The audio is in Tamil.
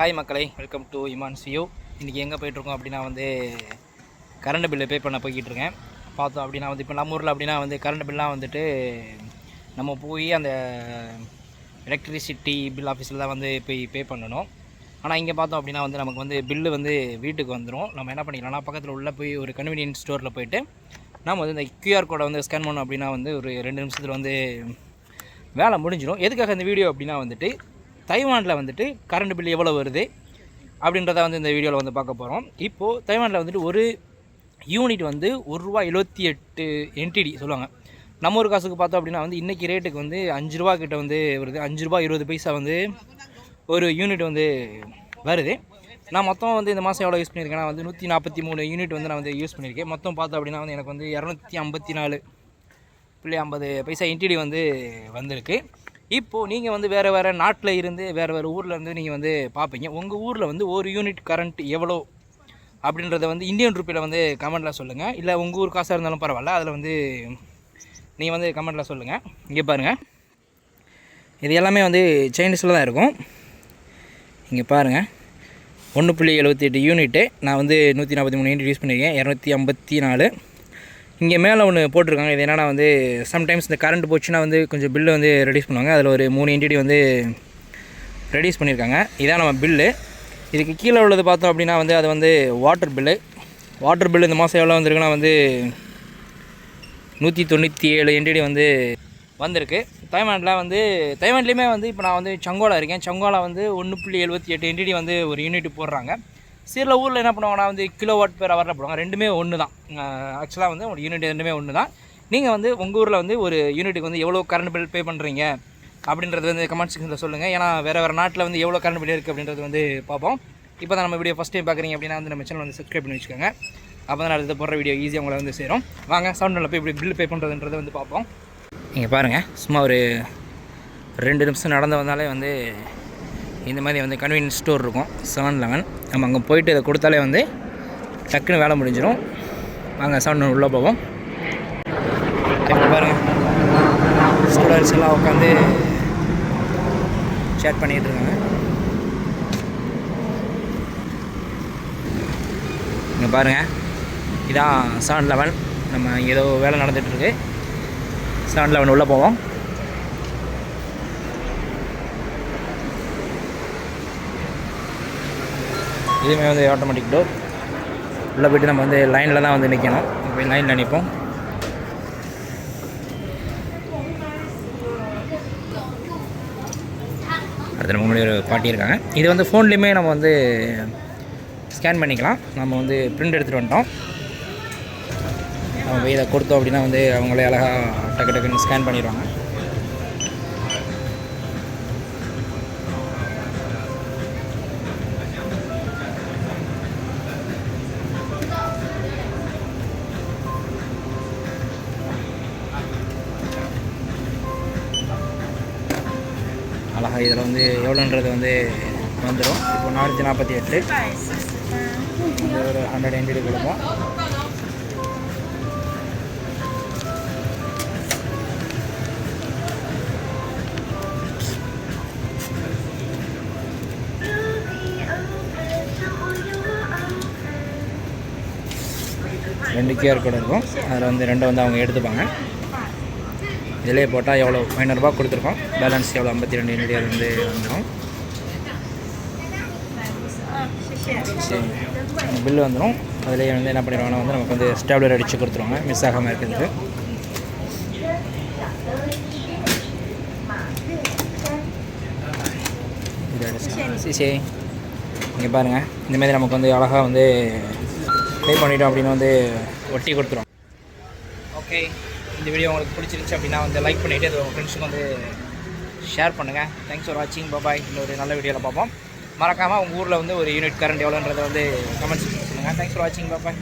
ஹாய் மக்களை. வெல்கம் டு இமான் சியோ இன்றைக்கி எங்கே போயிட்டுருக்கோம் அப்படின்னா வந்து கரண்ட் பில்லு பே பண்ண போய்கிட்டு இருக்கேன் பார்த்தோம் அப்படின்னா வந்து இப்போ நம்ம ஊரில் அப்படின்னா வந்து கரண்ட் பில்லாம் வந்துட்டு நம்ம போய் அந்த எலக்ட்ரிசிட்டி பில் ஆஃபீஸில் தான் வந்து போய் பே பண்ணணும். ஆனால் இங்கே பார்த்தோம் அப்படின்னா வந்து நமக்கு வந்து பில்லு வந்து வீட்டுக்கு வந்துடும் நம்ம என்ன பண்ணிக்கலாம்னா பக்கத்தில் உள்ள போய் ஒரு கன்வீனியன்ஸ் ஸ்டோரில் போயிட்டு நம்ம வந்து இந்த கியூஆர் கோடை வந்து ஸ்கேன் பண்ணோம் அப்படின்னா வந்து ஒரு ரெண்டு நிமிஷத்தில் வந்து வேலை முடிஞ்சிடும் எதுக்காக இந்த வீடியோ அப்படின்னா வந்துட்டு தைவானில் வந்துட்டு கரண்ட் பில் எவ்வளோ வருது அப்படின்றத வந்து இந்த வீடியோவில் வந்து பார்க்க போகிறோம் இப்போது தைவானில் வந்துட்டு ஒரு யூனிட் வந்து ஒரு ரூபா எழுபத்தி எட்டு என்டிடி சொல்லுவாங்க. நம்ம ஒரு காசுக்கு பார்த்தோம் அப்படின்னா வந்து இன்றைக்கி ரேட்டுக்கு வந்து அஞ்சு ரூபா கிட்ட வந்து வருது. அஞ்சு ரூபா இருபது பைசா வந்து ஒரு யூனிட் வந்து வருது. நான் மொத்தம் வந்து இந்த மாதம் எவ்வளோ யூஸ் பண்ணியிருக்கேன்னா வந்து நூற்றி நாற்பத்தி மூணு யூனிட் வந்து நான் வந்து யூஸ் பண்ணியிருக்கேன். மொத்தம் பார்த்தோம் அப்படின்னா வந்து எனக்கு வந்து இரநூத்தி ஐம்பத்தி நாலு புள்ளி ஐம்பது பைசா என்டிடி வந்து வந்திருக்கு. இப்போது நீங்கள் வந்து வேறு வேறு நாட்டில் இருந்து வேறு வேறு ஊரில் இருந்து நீங்கள் வந்து பார்ப்பீங்க உங்கள் ஊரில் வந்து ஒரு யூனிட் கரண்ட் எவ்வளோ? அப்படின்றத வந்து இந்தியன் ருப்பியில் வந்து கமெண்ட்டில் சொல்லுங்கள் இல்லை உங்கள் ஊர் காசாக இருந்தாலும் பரவாயில்ல. அதில் வந்து நீங்கள் வந்து கமெண்ட்டில் சொல்லுங்கள் இங்கே பாருங்கள் இது எல்லாமே வந்து சைனீஸில் தான் இருக்கும். இங்கே பாருங்கள் ஒன்று புள்ளி எழுபத்தி எட்டு யூனிட்டு நான் வந்து நூற்றி நாற்பத்தி மூணு யூனிட் யூஸ் பண்ணியிருக்கேன் இரநூத்தி ஐம்பத்தி நாலு. இங்கே மேலே ஒன்று போட்டிருக்காங்க. இது என்னென்னா வந்து சம்டைம்ஸ் இந்த கரண்ட் போச்சுன்னா வந்து கொஞ்சம் பில்லு வந்து ரெடியூஸ் பண்ணுவாங்க. அதில் ஒரு மூணு என்டிடி வந்து ரெடியூஸ் பண்ணியிருக்காங்க இதான் நம்ம பில்லு இதுக்கு கீழே உள்ளது பார்த்தோம் அப்படின்னா வந்து அது வந்து வாட்டர் பில்லு வாட்டர் பில்லு இந்த மாதம் எவ்வளோ வந்திருக்குன்னா வந்து நூற்றி தொண்ணூற்றி ஏழு என்டிடி வந்து வந்திருக்கு. தைவானில் வந்து தைவான்லேயுமே வந்து இப்போ நான் வந்து சங்கோலா இருக்கேன். சங்கோலா வந்து ஒன்று புள்ளி எழுபத்தி எட்டு என்டிடி வந்து ஒரு யூனிட் போடுறாங்க. சில ஊரில் என்ன பண்ணுவாங்கன்னா வந்து கிலோ வாட் பேர் ஹவரில் போடுவாங்க. ரெண்டுமே ஒன்று தான் ஆக்சுவலாக வந்து ஒரு யூனிட் ரெண்டுமே ஒன்று தான் நீங்கள் வந்து உங்கள் ஊரில் வந்து ஒரு யூனிட்டுக்கு வந்து எவ்வளோ கரண்ட் பில் பே பண்ணுறீங்க அப்படின்றது வந்து கமெண்ட் செக்ஷனில் சொல்லுங்கள் ஏன்னா வேறு வேறு நாட்டில் வந்து எவ்வளோ கரண்ட் பில் இருக்குது அப்படின்றது வந்து பார்ப்போம். இப்போ தான் நம்ம வீடியோ ஃபஸ்ட் டைம் பார்க்குறீங்க அப்படின்னா வந்து நம்ம சேனல் வந்து சப்ஸ்கிரைப் பண்ணி வச்சுக்கோங்க. அப்போ தான் அடுத்து போடுற வீடியோ ஈஸியாக உங்களை வந்து சேரும். வாங்க சவுண்டில் போய் இப்படி பில் பே பண்ணுறதுன்றதை வந்து பார்ப்போம். நீங்கள் பாருங்கள் சும்மா ஒரு ரெண்டு நிமிஷம் நடந்து வந்தாலே வந்து இந்த மாதிரி வந்து கன்வீனியன்ஸ் ஸ்டோர் இருக்கும் செவன் லெவன் நம்ம அங்கே போயிட்டு இதை கொடுத்தாலே வந்து டக்குன்னு வேலை முடிஞ்சிடும் வாங்க செவன் உள்ளே போவோம். பாருங்கள் ஸ்டூடெண்ட்ஸ் எல்லாம் உட்காந்து ஷேர் பண்ணிகிட்டு இருக்காங்க. இங்கே பாருங்கள் இதான் செவன் லெவன் நம்ம ஏதோ வேலை நடந்துகிட்ருக்கு செவன் லெவன் உள்ளே போவோம். இதுவுமே வந்து ஆட்டோமேட்டிக் டோர் உள்ளே போய்ட்டு நம்ம வந்து லைனில் தான் வந்து நிற்கணும் போய் லைனில் நிற்போம் அடுத்த நம்ம முன்னாடி ஒரு பாட்டி இருக்காங்க. இது வந்து ஃபோன்லேயுமே நம்ம வந்து ஸ்கேன் பண்ணிக்கலாம். நம்ம வந்து பிரிண்ட் எடுத்துகிட்டு வந்துட்டோம். நம்ம போய் இதை கொடுத்தோம் அப்படின்னா வந்து அவங்களே அழகாக டக்கு டக்குன்னு ஸ்கேன் பண்ணிடுவாங்க. அழகாக இதில் வந்து எவ்வளோன்றது வந்து வந்துடும். இப்போ நானூற்றி நாற்பத்தி எட்டு. ஒரு ஹண்ட்ரட் என்டிடி கொடுப்போம் ரெண்டு கியூஆர் கோடு இருக்கும். அதில் வந்து ரெண்டு வந்து அவங்க எடுத்துப்பாங்க. இதிலே போட்டால் எவ்வளோ? ஐநூறுரூபா கொடுத்துருக்கோம். பேலன்ஸ் எவ்வளோ? ஐம்பத்தி ரெண்டு யூனிட் வந்து வந்துடும் சரி. பில்லு வந்துடும் அதிலே வந்து என்ன பண்ணிடுவாங்கன்னா வந்து நமக்கு வந்து ஸ்டாப்லர் அடித்து கொடுத்துருவாங்க. மிஸ் ஆகாமல் இருக்கிறதுக்கு. சரி சரி. இங்கே பாருங்கள் இந்தமாதிரி நமக்கு வந்து அழகாக வந்து பே பண்ணிட்டோம் அப்படின்னு வந்து ஒட்டி கொடுத்துரும். ஓகே இந்த வீடியோ உங்களுக்கு பிடிச்சிருந்துச்சு அப்படின்னா வந்து லைக் பண்ணிவிட்டு அது உங்கள் ஃப்ரெண்ட்ஸுக்கு வந்து ஷேர் பண்ணுங்கள் தேங்க்ஸ் ஃபார் வாட்சிங் பாபாய் இன்னொரு நல்ல வீடியோவில் பார்ப்போம். மறக்காமல் உங்கள் ஊரில் வந்து ஒரு யூனிட் கரண்ட் எவ்வளோன்றதை வந்து கமெண்ட்ஸ் சொல்லுங்கள் தேங்க்ஸ் ஃபார் வாட்சிங் பாபாய்